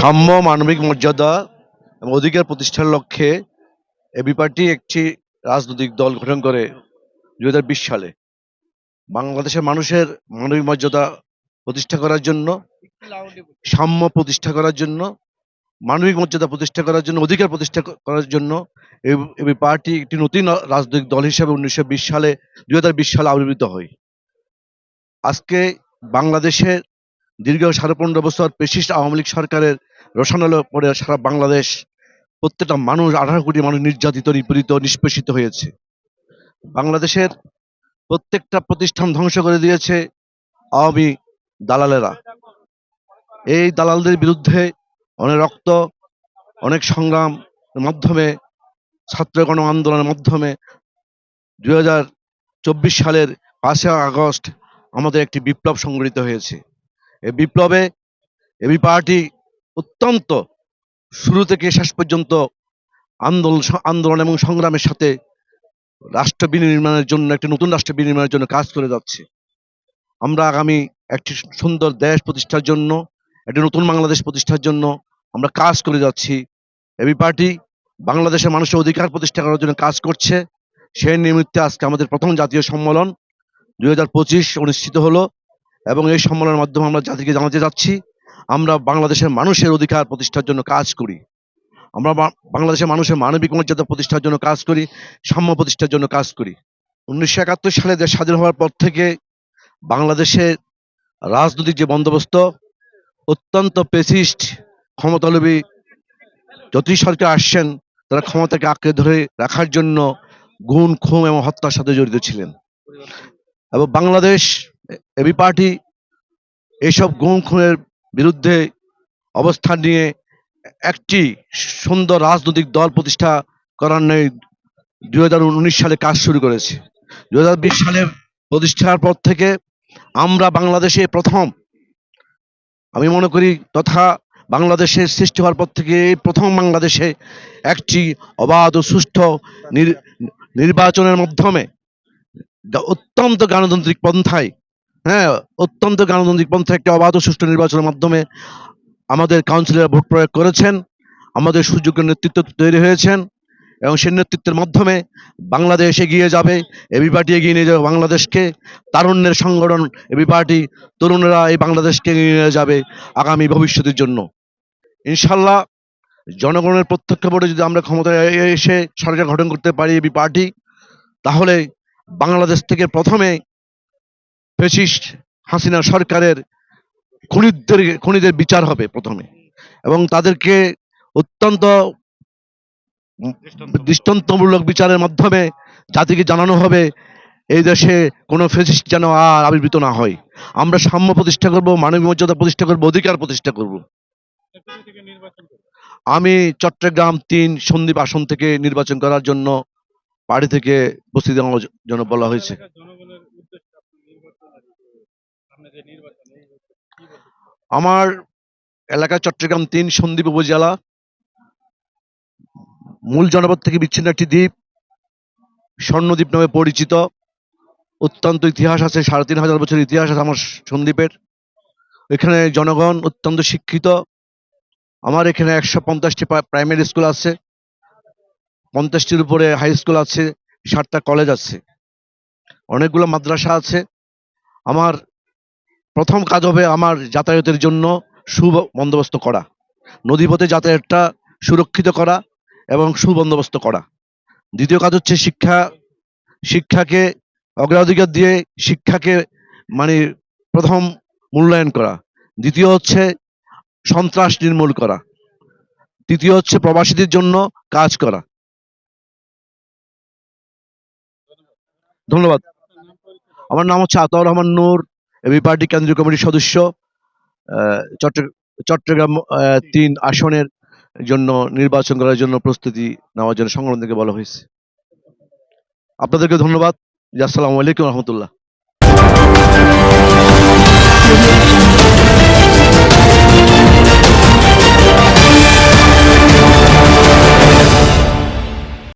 সাম্য মানবিক মর্যাদা এবং অধিকার প্রতিষ্ঠার লক্ষ্যে এবি পার্টি একটি রাজনৈতিক দল গঠন করে দু হাজার বিশ সালে। বাংলাদেশের মানুষের মানবিক মর্যাদা প্রতিষ্ঠা করার জন্য, সাম্য প্রতিষ্ঠা করার জন্য, মানবিক মর্যাদা প্রতিষ্ঠা করার জন্য, অধিকার প্রতিষ্ঠা করার জন্য এব- পার্টি একটি নতুন রাজনৈতিক দল হিসেবে উনিশশো বিশ সালে দু হাজার বিশ সালে আবির্ভূত হয়। আজকে বাংলাদেশের দীর্ঘ সাড়ে পনেরো বছর পেশিস্ট আওয়ামী লীগ সরকারের রোশানলে পরে সারা বাংলাদেশ প্রত্যেকটা মানুষ, আঠারো কোটি মানুষ নির্যাতিত, নিপীড়িত, নিষ্পেষিত হয়েছে। বাংলাদেশের প্রত্যেকটা প্রতিষ্ঠান ধ্বংস করে দিয়েছে আওয়ামী দালালেরা। এই দালালদের বিরুদ্ধে অনেক রক্ত, অনেক সংগ্রাম মাধ্যমে, ছাত্র গণ আন্দোলনের মাধ্যমে দুই হাজার চব্বিশ সালের পাঁচই আগস্ট আমাদের একটি বিপ্লব সংগঠিত হয়েছে। এই বিপ্লবে এবি পার্টি অত্যন্ত শুরু থেকে শেষ পর্যন্ত আন্দোলন আন্দোলন এবং সংগ্রামের সাথে রাষ্ট্র বিনির্মাণের জন্য, একটি নতুন রাষ্ট্র বিনির্মাণের জন্য কাজ করে যাচ্ছে। আমরা আগামী একটি সুন্দর দেশ প্রতিষ্ঠার জন্য, একটি নতুন বাংলাদেশ প্রতিষ্ঠার জন্য আমরা কাজ করে যাচ্ছি। এবি পার্টি বাংলাদেশের মানুষের অধিকার প্রতিষ্ঠা করার জন্য কাজ করছে। সেই নিমিত্তে আজকে আমাদের প্রথম জাতীয় সম্মেলন দুই হাজার পঁচিশ অনুষ্ঠিত হলো এবং এই সম্মেলনের মাধ্যমে আমরা জাতিকে জানাতে যাচ্ছি। আমরা বাংলাদেশের মানুষের অধিকার প্রতিষ্ঠার জন্য কাজ করি। আমরা বাংলাদেশের মানুষের মানবিক মর্যাদা প্রতিষ্ঠার জন্য কাজ করি, সাম্য প্রতিষ্ঠার জন্য কাজ করি। উনিশশো একাত্তর সালে দেশ স্বাধীন হওয়ার পর থেকে বাংলাদেশের রাজনৈতিক যে বন্দোবস্ত, অত্যন্ত পেসিস্ট, ক্ষমতালোভী যতই সরকার আসছেন, তারা ক্ষমতাকে আঁকড়ে ধরে রাখার জন্য গুণ, খুন এবং হত্যার সাথে জড়িত ছিলেন। এবং বাংলাদেশ এবি পার্টি এইসব গুণ, খুনের বিরুদ্ধে অবস্থান নিয়ে একটি সুন্দর রাজনৈতিক দল প্রতিষ্ঠা করার নেই। দুই হাজার উনিশ সালে কাজ শুরু করেছে। দুই হাজার বিশ সালে প্রতিষ্ঠার পর থেকে আমরা বাংলাদেশে প্রথম। আমি মনে করি তথা বাংলাদেশের সৃষ্টি হওয়ার পর থেকে এই প্রথম বাংলাদেশে একটি অবাধ ও সুষ্ঠু নির- নির্বাচনের মাধ্যমে অত্যন্ত গণতান্ত্রিক পন্থায় হ্যাঁ অত্যন্ত গণতান্ত্রিক পন্থায় একটি অবাধ সুষ্ঠু নির্বাচনের মাধ্যমে আমাদের কাউন্সিলর ভোট প্রয়োগ করেছেন, আমাদের সুযোগ্য নেতৃত্ব তৈরি হয়েছেন এবং সেই নেতৃত্বের মাধ্যমে বাংলাদেশ এগিয়ে যাবে, এবি পার্টি এগিয়ে নিয়ে যাবে বাংলাদেশকে, তারুণ্যের সংগঠন এবি পার্টি, তরুণেরা এই বাংলাদেশকে এগিয়ে নিয়ে যাবে আগামী ভবিষ্যতের জন্য। ইনশাল্লাহ জনগণের প্রত্যক্ষ ভোটে যদি আমরা ক্ষমতায় এসে সরকার গঠন করতে পারি এবি পার্টি, তাহলে বাংলাদেশ থেকে প্রথমে ফেসিস্ট হাসিনা সরকারের খুনিদের খুনিদের বিচার হবে প্রথমে। এবং তাদেরকে অত্যন্ত দৃষ্টান্তমূলক। বিচারের মাধ্যমে জাতিকে জানানো হবে এই দেশে কোনো ফেসিস্ট যেন আর আবির্ভূত না হয়। আমরা সাম্য প্রতিষ্ঠা করব মানবিক মর্যাদা প্রতিষ্ঠা করব অধিকার প্রতিষ্ঠা করব। আমি চট্টগ্রাম তিন সন্দীপ আসন থেকে নির্বাচন করার জন্য পার্টি থেকে প্রস্তুতি নেওয়ার জন্য বলা হয়েছে। আমার এলাকা চট্টগ্রাম তিন, সন্দ্বীপ উপজেলা। মূল জনপদ থেকে বিচ্ছিন্ন একটি দ্বীপ। স্বর্ণদ্বীপ নামে পরিচিত। অত্যন্ত ইতিহাস আছে, সাড়ে তিন হাজার বছর ইতিহাস আছে আমার সন্দ্বীপের। এখানে জনগণ অত্যন্ত শিক্ষিত। আমার এখানে একশো পঞ্চাশটি প্রাইমারি স্কুল আছে। পঞ্চাশটির উপরে হাই স্কুল আছে ষাটটা কলেজ আছে। অনেকগুলো মাদ্রাসা আছে। আমার প্রথম কাজ হবে আমার যাতায়াতের জন্য সুবন্দোবস্ত করা। নদীপথে যাতায়াতটা সুরক্ষিত করা এবং সুবন্দোবস্ত করা। দ্বিতীয় কাজ হচ্ছে শিক্ষা, শিক্ষাকে অগ্রাধিকার দিয়ে শিক্ষাকে মানে প্রথম মূল্যায়ন করা। দ্বিতীয় হচ্ছে সন্ত্রাস নির্মূল করা। তৃতীয় হচ্ছে প্রবাসীদের জন্য কাজ করা। ধন্যবাদ। আমার নাম হচ্ছে আতাউর রহমান নূর। এবি পার্টি কেন্দ্রীয় কমিটির সদস্য চট্টগ্রাম তিন আসনের জন্য নির্বাচন করার জন্য প্রস্তুতি নেওয়ার জন্য সংগঠন থেকে বলা হয়েছে। আপনাদেরকে ধন্যবাদ। আসসালামু আলাইকুম রহমতুল্লাহ।